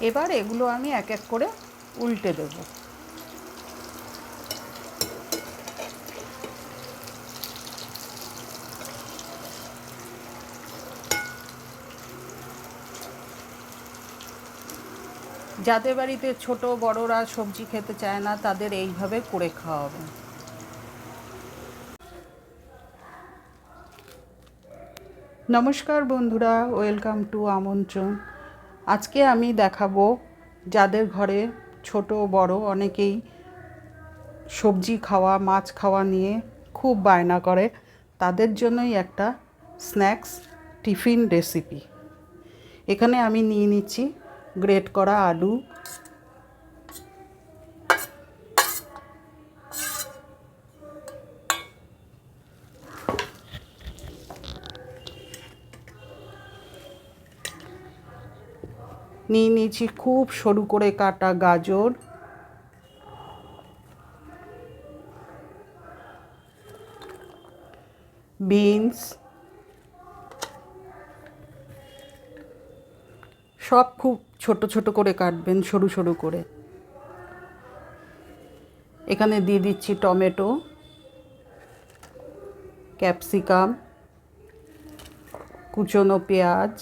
এবার এগুলো আমি এক এক করে উল্টে দেব। যাদের বাড়িতে ছোট, বড়রা সবজি খেতে চায় না, তাদের এইভাবে করে খাওয়াবেন নমস্কার বন্ধুরা, ওয়েলকাম টু আমন্ত্রণ। আজকে আমি দেখাবো যাদের ঘরে ছোট, বড় অনেকেই সবজি খাওয়া, মাছ খাওয়া নিয়ে খুব বায়না করে, তাদের জন্যই একটা স্ন্যাক্স টিফিন রেসিপি। এখানে আমি নিয়ে নিচ্ছি গ্রেট করা আলু নিয়ে নিয়েছি খুব সরু করে কাটা গাজর। বিনস। সব খুব ছোট ছোট করে কাটবেন, সরু সরু করে। এখানে দিয়ে দিচ্ছি টমেটো, ক্যাপসিকাম, কুচনো পেঁয়াজ।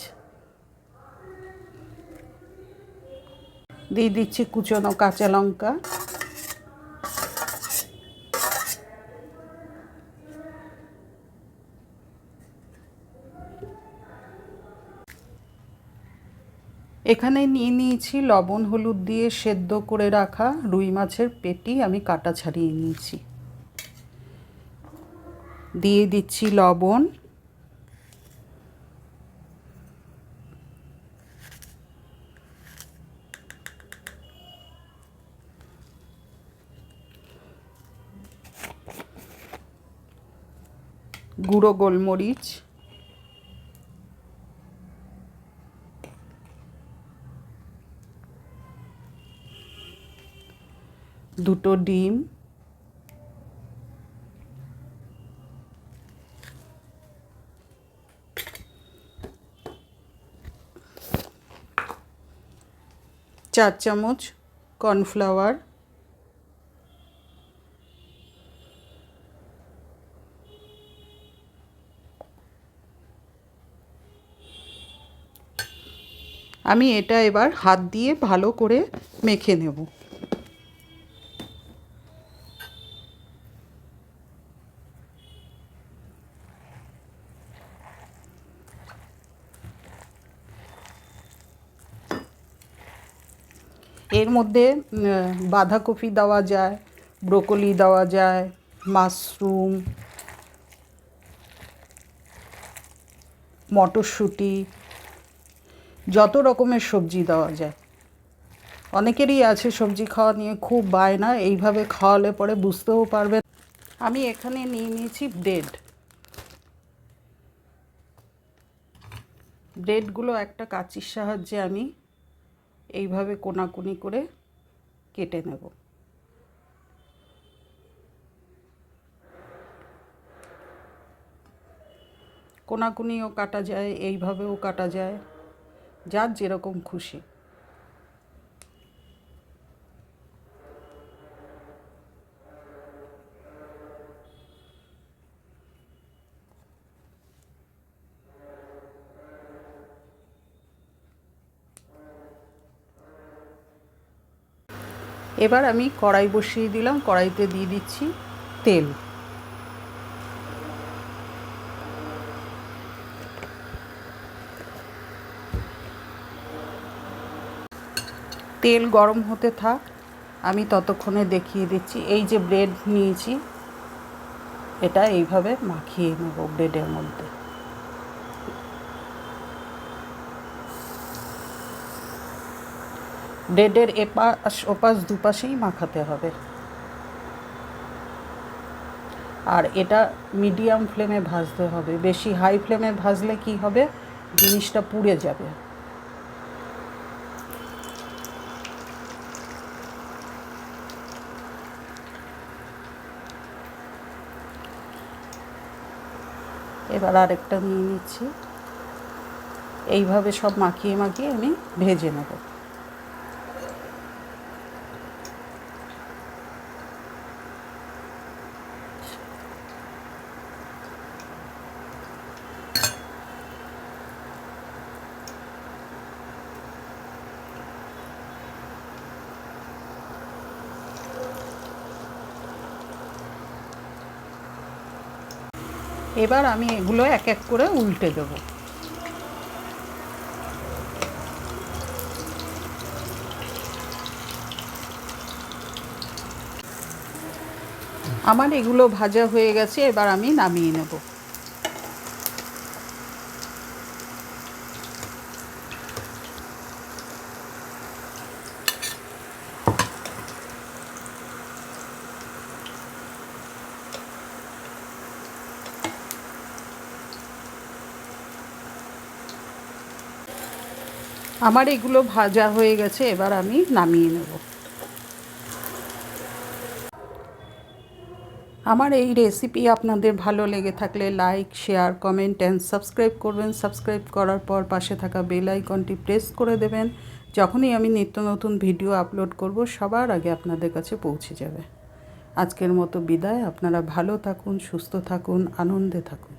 দিয়ে দিচ্ছি কুচনো কাঁচা লঙ্কা। এখানে নিয়ে নিয়েছি লবণ, হলুদ দিয়ে সেদ্ধ করে রাখা রুই মাছের পেটি, আমি কাটা ছাড়িয়ে নিয়েছি। দিয়ে দিচ্ছি লবণ। গুঁড়ো গোলমরিচ। দুটো ডিম। চার চামচ কর্নফ্লাওয়ার। আমি এটা এবার হাত দিয়ে ভালো করে মেখে নেব। এর মধ্যে বাঁধাকপি দেওয়া যায়, ব্রোকলি দেওয়া যায়, মাশরুম, মটরশুঁটি যত রকমের সবজি দেওয়া যায়। অনেকেরই আছে সবজি খাওয়া নিয়ে খুব বায়না, এইভাবে খাওয়ালে পরে বুঝতেও পারবে আমি এখানে নিয়ে নিয়েছি ব্রেড। ব্রেডগুলো একটা কাঁচির সাহায্যে আমি এইভাবে কোনাকুনি করে কেটে নেব। কোনাকুনিও কাটা যায়, এইভাবেও কাটা যায়। যার যেরকম খুশি। এবার আমি কড়াই বসিয়ে দিলাম কড়াইতে দিয়ে দিচ্ছি তেল। তেল গরম হতে থাক, আমি ততক্ষণে দেখিয়ে দিচ্ছি। এই যে ব্রেড নিয়েছি, এটা এইভাবে মাখিয়ে নেব ব্রেডের মধ্যে। ব্রেডের এপাশ, ওপাশ, দুপাশেই মাখাতে হবে। আর এটা মিডিয়াম ফ্লেমে ভাজতে হবে। বেশি হাই ফ্লেমে ভাজলে কি হবে? জিনিসটা পুড়ে যাবে। এবার আরেকটা নিয়ে নিচ্ছি। এইভাবে সব মাখিয়ে মাখিয়ে আমি ভেজে নেব। এবার আমি এগুলো এক এক করে উল্টে দেব। আমার এগুলো ভাজা হয়ে গেছে, এবার আমি নামিয়ে নেব। আমার এগুলো ভাজা হয়ে গেছে, এবার আমি নামিয়ে নেব। আমার এই রেসিপি আপনাদের ভালো লেগে থাকলে like share comment and subscribe করবেন। সাবস্ক্রাইব করার পর পাশে থাকা বেল আইকনটি প্রেস করে দেবেন। যখনই আমি নিত্য নতুন ভিডিও আপলোড করব, সবার আগে আপনাদের কাছে পৌঁছে যাবে। আজকের মতো বিদায়। আপনারা ভালো থাকুন, সুস্থ থাকুন, আনন্দে থাকুন।